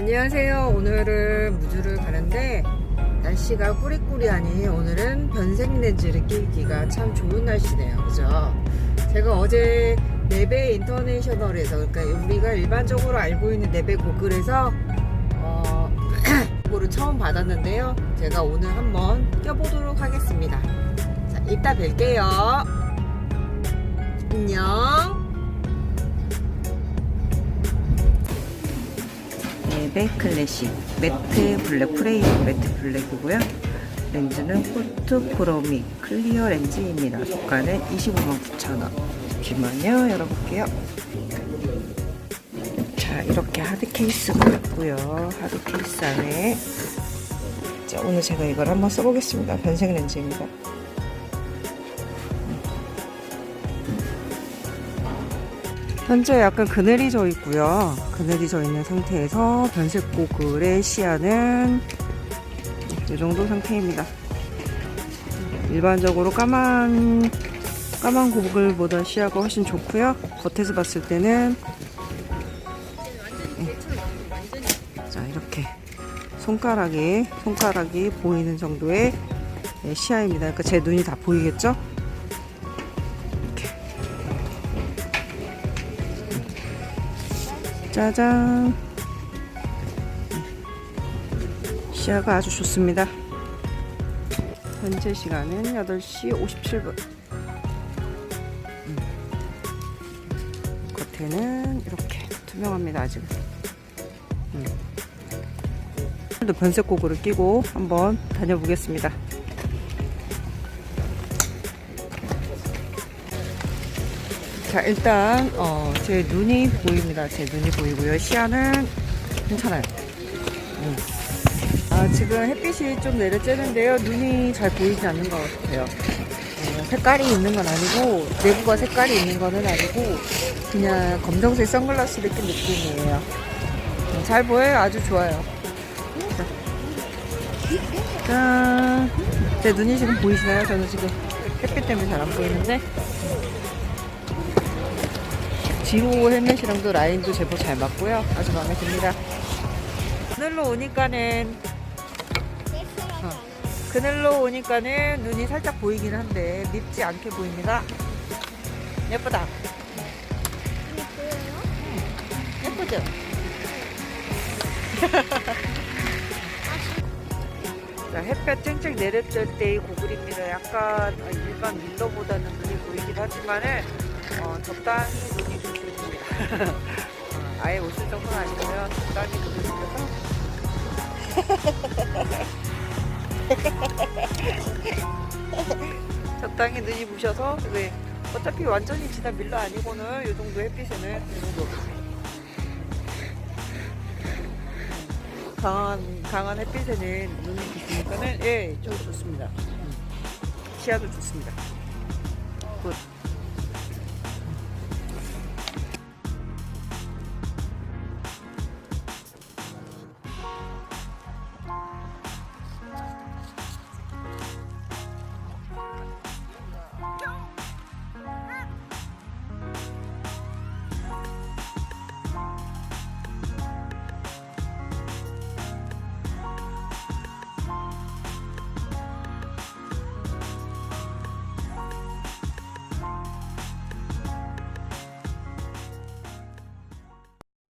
안녕하세요. 오늘은 무주를 가는데 날씨가 꾸리꾸리하니 오늘은 변색 렌즈를 끼기가 참 좋은 날씨네요. 그죠? 제가 어제 네베 인터내셔널에서 그러니까 우리가 일반적으로 알고 있는 네베 고글에서 어, 그거를 처음 받았는데요. 제가 오늘 한번 껴보도록 하겠습니다. 자, 이따 뵐게요. 안녕. 네베 클래식 매트 블랙 프레임 매트 블랙이고요. 렌즈는 포트크로믹 클리어 렌즈입니다. 고가는 25만 9천원. 잠시만요. 열어볼게요. 자, 이렇게 하드 케이스가 있고요. 하드 케이스 안에 자, 오늘 제가 이걸 한번 써보겠습니다. 변색 렌즈입니다. 현재 약간 그늘이 져 있고요. 그늘이 져 있는 상태에서 변색 고글의 시야는 이 정도 상태입니다. 일반적으로 까만 까만 고글보다 시야가 훨씬 좋고요. 겉에서 봤을 때는 네. 자 이렇게 손가락이 손가락이 보이는 정도의 네, 시야입니다. 그러니까 제 눈이 다 보이겠죠? 짜잔. 시야가 아주 좋습니다. 현재 시간은 8시 57분. 음. 겉에는 이렇게 투명합니다 아직은. 음. 오늘도 변색 고글을 끼고 한번 다녀보겠습니다 자 일단 어, 제 눈이 보입니다. 제 눈이 보이고요. 시야는 괜찮아요. 음. 아, 지금 햇빛이 좀 내려쬐는데요. 눈이 잘 보이지 않는 것 같아요. 어, 색깔이 있는 건 아니고 내부가 색깔이 있는 거는 아니고 그냥 검정색 선글라스를 낀 느낌이에요. 음, 잘 보여요. 아주 좋아요. 자. 짠. 제 눈이 지금 보이시나요? 저는 지금 햇빛 때문에 잘 안 보이는데 지호 헬멧이랑도 라인도 제법 잘 맞고요. 아주 마음에 듭니다. 그늘로 오니까는 어, 그늘로 오니까는 눈이 살짝 보이긴 한데 밉지 않게 보입니다. 예쁘다. 예쁘죠? 자, 햇볕 쨍쨍 내렸을 때의 고글입니다. 약간 일반 밀러보다는 눈이 보이긴 하지만은 어, 적당히 눈이 아예 옷을 정도는 아니고요. 적당히 눈이 부셔서 적당히 눈이 부셔서 왜 어차피 완전히 진한 밀러 아니고는 이 정도 햇빛에는 이 정도 강한 강한 햇빛에는 눈이 부시니까는 예, 저 좋습니다. 음. 시야도 좋습니다. 굿.